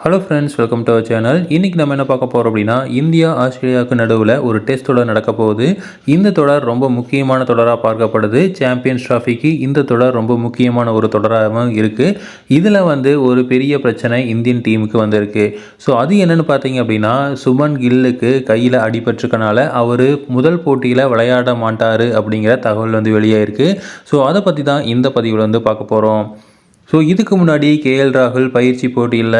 Hello friends welcome to our channel இன்றைக்கி நம்ம என்ன பார்க்க போகிறோம் அப்படின்னா இந்தியா ஆஸ்திரேலியாவுக்கு நடுவில் ஒரு டெஸ்ட் தொடர் நடக்க போகுது. இந்த தொடர் ரொம்ப முக்கியமான தொடராக பார்க்கப்படுது. சாம்பியன்ஸ் ட்ராஃபிக்கு இந்த தொடர் ரொம்ப முக்கியமான ஒரு தொடராகவும் இருக்குது இதில் வந்து ஒரு பெரிய பிரச்சனை இந்தியன் டீமுக்கு வந்திருக்கு. ஸோ அது என்னென்னு பார்த்தீங்க அப்படின்னா சுமன் கில்லுக்கு கையில் அடிபட்டிருக்கனால அவர் முதல் போட்டியில் விளையாட மாட்டார் அப்படிங்கிற தகவல் வந்து வெளியே இருக்குது ஸோ அதை பற்றி தான் இந்த பதிவில் வந்து பார்க்க போகிறோம் ஸோ இதுக்கு முன்னாடி கேஎல் ராகுல் பயிற்சி போட்டியில்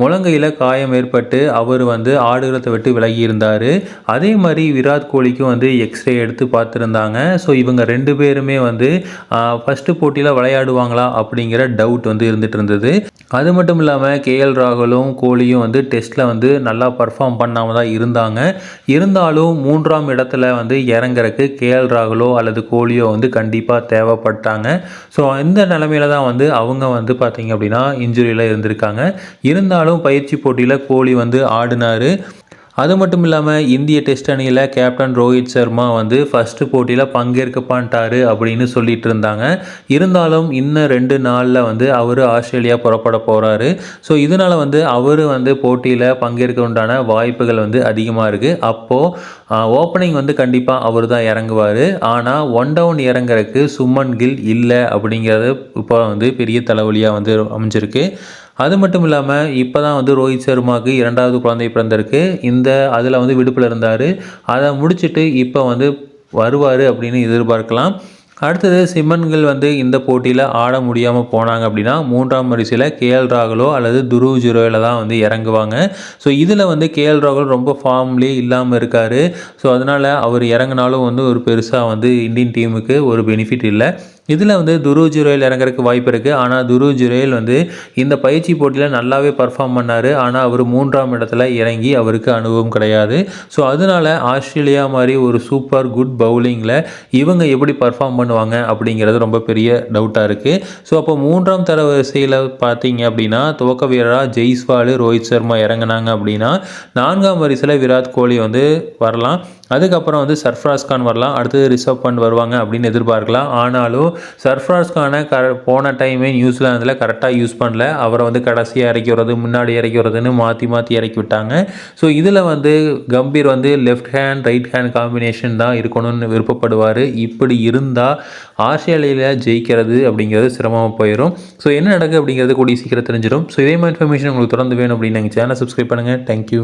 முழங்கையில் காயம் ஏற்பட்டு அவர் வந்து ஆடுகளத்தை விட்டு விலகி இருந்தார் அதே மாதிரி விராட் கோலிக்கும் வந்து எக்ஸ்ரே எடுத்து பார்த்துருந்தாங்க. ஸோ இவங்க ரெண்டு பேருமே வந்து ஃபஸ்ட்டு போட்டியில் விளையாடுவாங்களா அப்படிங்கிற டவுட் வந்து இருந்துகிட்டு இருந்தது. அது மட்டும் இல்லாமல் கேஎல் ராகுலும் கோலியும் வந்து டெஸ்ட்டில் வந்து நல்லா பர்ஃபார்ம் பண்ணாமல் தான் இருந்தாங்க. இருந்தாலும் மூன்றாம் இடத்துல வந்து இறங்குறக்கு கேஎல் ராகுலோ அல்லது கோலியோ வந்து கண்டிப்பாக தேவைப்பட்டாங்க. ஸோ இந்த நிலமையில தான் வந்து அவங்க வந்து பார்த்திங்க அப்படின்னா இன்ஜுரியில் இருந்திருக்காங்க. இருந்தாலும் பயிற்சி போட்டியில் கோலி வந்து ஆடினார். அது மட்டும் இல்லாமல் இந்திய டெஸ்ட் அணியில் கேப்டன் ரோஹித் சர்மா வந்து ஃபஸ்ட்டு போட்டியில் பங்கேற்கப்பான்ட்டாரு அப்படின்னு சொல்லிட்டு இருந்தாங்க. இருந்தாலும் இன்னும் ரெண்டு நாளில் வந்து அவர் ஆஸ்திரேலியா புறப்பட போகிறாரு ஸோ இதனால் வந்து அவர் வந்து போட்டியில் பங்கேற்க உண்டான வாய்ப்புகள் வந்து அதிகமாக இருக்குது அப்போது ஓப்பனிங் வந்து கண்டிப்பாக அவர் தான் இறங்குவார். ஆனால் ஒன் டவுன் இறங்குறதுக்கு சுமன் கில் இல்லை அப்படிங்கிறது இப்போ வந்து பெரிய தலைவலியாக வந்து அமைஞ்சிருக்கு. அது மட்டும் இல்லாமல் இப்போ தான் வந்து ரோஹித் சர்மாவுக்கு இரண்டாவது குழந்தை பிறந்திருக்கு. இந்த அதில் வந்து விடுப்பில் இருந்தார். அதை முடிச்சுட்டு இப்போ வந்து வருவார் அப்படின்னு எதிர்பார்க்கலாம். அடுத்தது சிம்மன்கள் வந்து இந்த போட்டியில் ஆட முடியாமல் போனாங்க அப்படின்னா மூன்றாம் வரிசையில் கேஎல் ராகுலோ அல்லது துருவ் ஜுரோவில் தான் வந்து இறங்குவாங்க. ஸோ இதில் வந்து கேஎல் ராகுல் ரொம்ப ஃபார்ம்லேயே இல்லாமல் இருக்கார். ஸோ அதனால் அவர் இறங்கினாலும் வந்து ஒரு பெருசாக வந்து இந்தியன் டீமுக்கு ஒரு பெனிஃபிட் இல்லை. இதில் வந்து துரு ஜுரேல் இறங்குறதுக்கு வாய்ப்பு இருக்குது. ஆனால் துரு ஜுரேல் வந்து இந்த பயிற்சி போட்டியில் நல்லாவே பர்ஃபார்ம் பண்ணார். ஆனால் அவர் மூன்றாம் இடத்துல இறங்கி அவருக்கு அனுபவம் கிடையாது. ஸோ அதனால் ஆஸ்திரேலியா மாதிரி ஒரு சூப்பர் குட் பவுலிங்கில் இவங்க எப்படி பர்ஃபார்ம் பண்ணுவாங்க அப்படிங்கிறது ரொம்ப பெரிய டவுட்டாக இருக்குது ஸோ அப்போ மூன்றாம் தர வரிசையில் பார்த்தீங்க அப்படின்னா துவக்க வீரராக ஜெய்ஸ்வாலு ரோஹித் சர்மா இறங்கினாங்க அப்படின்னா நான்காம் வரிசையில் விராட் கோலி வந்து வரலாம். அதுக்கப்புறம் வந்து சர்ஃப்ராஸ் கான் வரலாம். அடுத்தது ரிசர்வ் பண்ட் வருவாங்க அப்படின்னு எதிர்பார்க்கலாம். ஆனாலும் சர்ஃப்ராஸ் கானை க போன டைமே நியூசிலாந்தில் கரெக்டாக யூஸ் பண்ணல. அவரை வந்து கடைசியாக இறக்கி வர்றது முன்னாடி இறக்கி வர்றதுன்னு மாற்றி மாற்றி இறக்கி விட்டாங்க. ஸோ இதில் வந்து கம்பீர் வந்து left hand right hand combination தான் இருக்கணும்னு விருப்பப்படுவார். இப்படி இருந்தால் ஆஸ்திரேலியாவில் ஜெயிக்கிறது அப்படிங்கிறது சிரமமாக போயிடும் ஸோ என்ன நடக்குது அப்படிங்கிறது கூடிய சீக்கிரம் தெரிஞ்சிடும். ஸோ இதே மாதிரி இன்ஃபர்மேஷன் உங்களுக்கு தொடர்ந்து வேணும் அப்படின்னு எங்கள் சேனல் சப்ஸ்கிரைப் பண்ணுங்கள் தேங்க்யூ